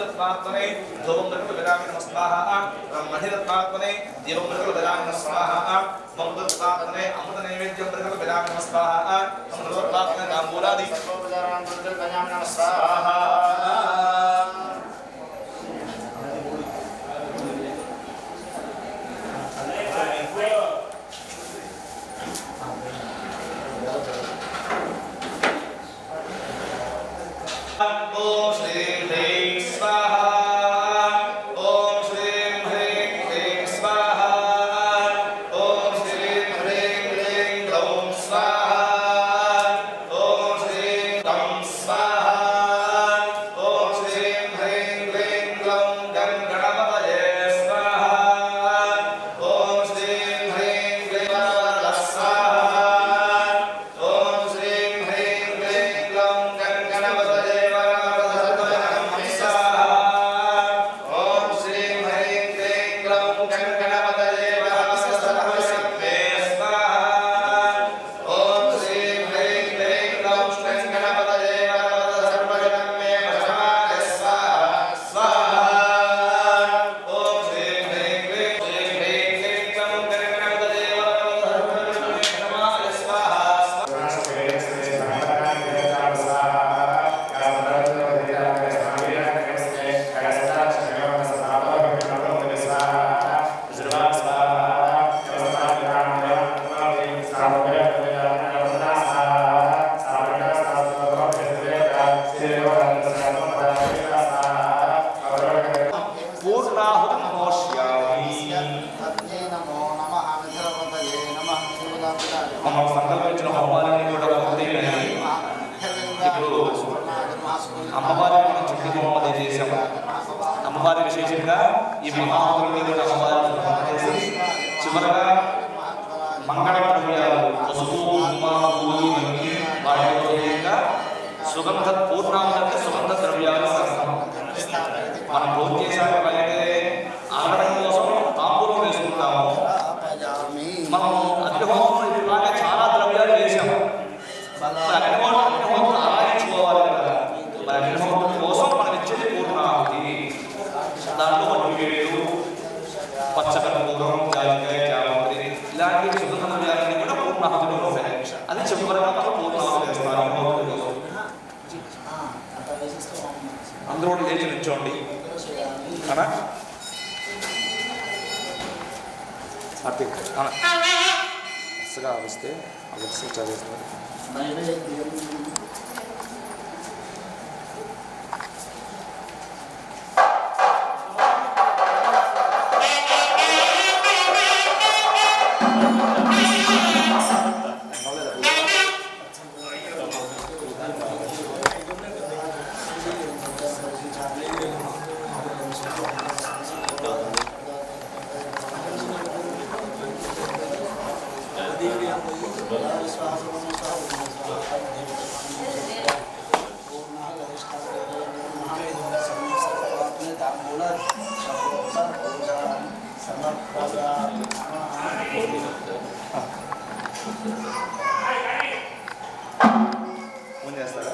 ಮಹಿರತ್ಮಾತ್ಮನೆ ಧೋಮೃತ್ಯು ವಿರಾಮಿ ಸ್ವಾಹ ಮಹಿರತ್ಮಾತ್ಮನೆ ದೇವಮೃತ್ಯು ವಿರಾಮಿ ಸ್ವಾಹ ಮಂಗಲತ್ಮಾತ್ಮನೆ ಅಮೃತ ನೈವೇದ್ಯ ಮೃತ್ಯು ವಿರಾಮಿ ಸ್ವಾಹ ಮಂಗಲತ್ಮಾತ್ಮನೆ ಕಾಂಬೂರಾದಿ ಸ್ವಾಹ Oh. పూర్ణాహుతం సంకల్పించిన హోమాలన్నీ కూడా పూర్తయినాయి ఇప్పుడు అమ్మవారిని మనం చుట్టూ చేసాము అమ్మవారి విశేషంగా ఈ అమ్మవారిని చేసి చివరగా మంగళ ద్రవ్యాలు పసుపు కుంకుమ పూలు ఇవన్నీ సుగంధ పూర్ణాంగ పచ్చకర్పూరం ఇలాంటి ద్రవ్యాలన్నీ కూడా పూర్ణాహుతిలో ఉంటాయి అది చివరిగా పూర్ణాహుతి అందరూ లేచి నిల్చోండి అనా కార్తీక్ అనా వరుసగా వస్తే వరుస చదివేస్తారు When is? Ya,